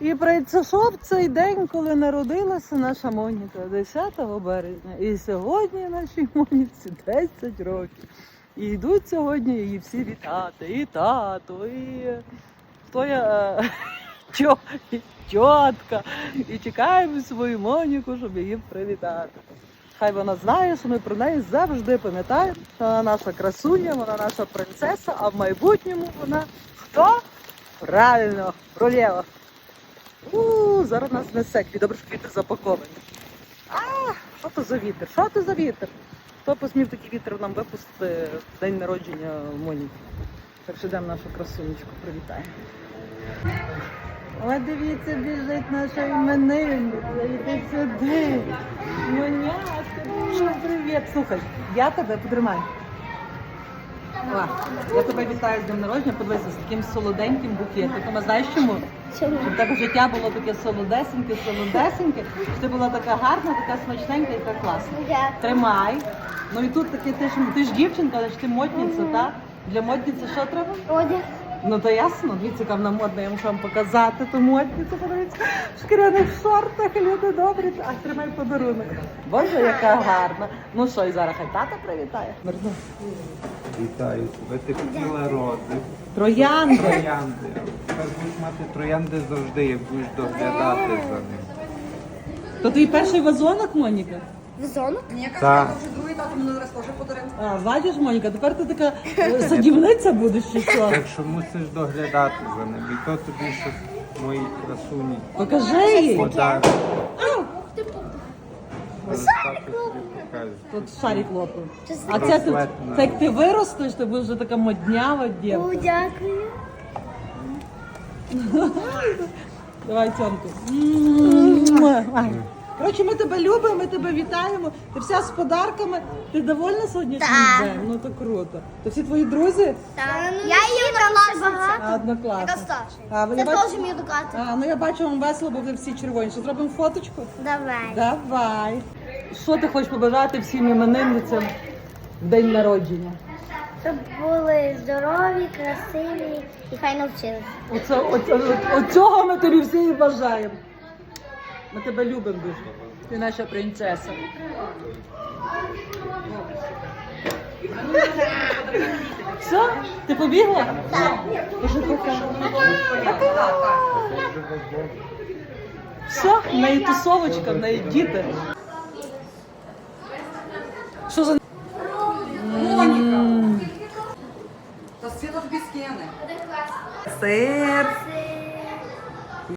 І прийшов цей день, коли народилася наша Моніка, 10 березня. І сьогодні нашій Моніці 10 років. І йдуть сьогодні її всі вітати. І тато, і хто я е, тьотка. І чекаємо свою Моніку, щоб її привітати. Хай вона знає, що ми про неї завжди пам'ятаємо. що Вона наша красуня, вона наша принцеса, а в майбутньому вона хто? Правильно, королева. У, зараз нас несе, добре, що квіти запаковані. А, що то за вітер? Що то за вітер? Хто посмів такий вітер нам випустити в день народження Моніки? Так що йдемо нашу красунечку, привітаємо. Ой, дивіться, біжить наша іменинниця, йди сюди. Монятка, дуже привіт. Слухай, я тебе потримаю. О, я тебе вітаю з днем народження, подивися, з таким солоденьким букетиком. А знаєш чому? Чому? Щоб тебе життя було таке солодесеньке, солодесеньке, щоб ти була така гарна, така смачненька і така класна. Дякую. Тримай. Ну і тут таке, ти ж, ти ж дівчинка, але ж ти модниця, так? Для модниці що треба? Одяг. Ну то ясно, дивіться, яка вона модна, я можу вам показати ту модницю, подивіться, в шкіряних шортах, люди добрі. А тримай подарунок. Боже, яка гарна. Ну що, і зараз хай тата привітає. Мерзну. Вітаю тебе. Ти хотіла рози, Троянди. троянди. Тепер будеш мати троянди завжди, як будеш доглядати за ним. То твій перший вазонок, Моніка? Вазонок? Так. А, бачиш, Моніка, тепер ти така е, садівниця будеш чи що? Так що мусиш доглядати за ним. І то тобі щось мої красуні Покажи їй. Зараз. Тут шарик. Це А це, ти, це як ти виростеш, ти будеш вже така моднява дівка. О, дякую. Давай, Тьомку. Коротше, ми тебе любимо, ми тебе вітаємо. Ти вся з подарками. Ти довольна сьогоднішнім Так. днем? Ну то круто. То всі твої друзі? Так. Я її однокласниця. А, Яка однокласники. старша? А, ви Це бач- теж мій однокласник. А, ну я бачу вам весело, бо ви всі червоні. Що зробимо фоточку? Давай. Давай. Що ти хочеш побажати всім іменинницям в день народження? Щоб були здорові, красиві і хай навчилися. Оце, оце, оцього ми тобі всі і бажаємо. Ми тебе любимо дуже. Ти наша принцеса. Все? Ти побігла? Так. Все, в неї тусовочка, в неї діти. Що за Моніка. Та сила в біскени. сир,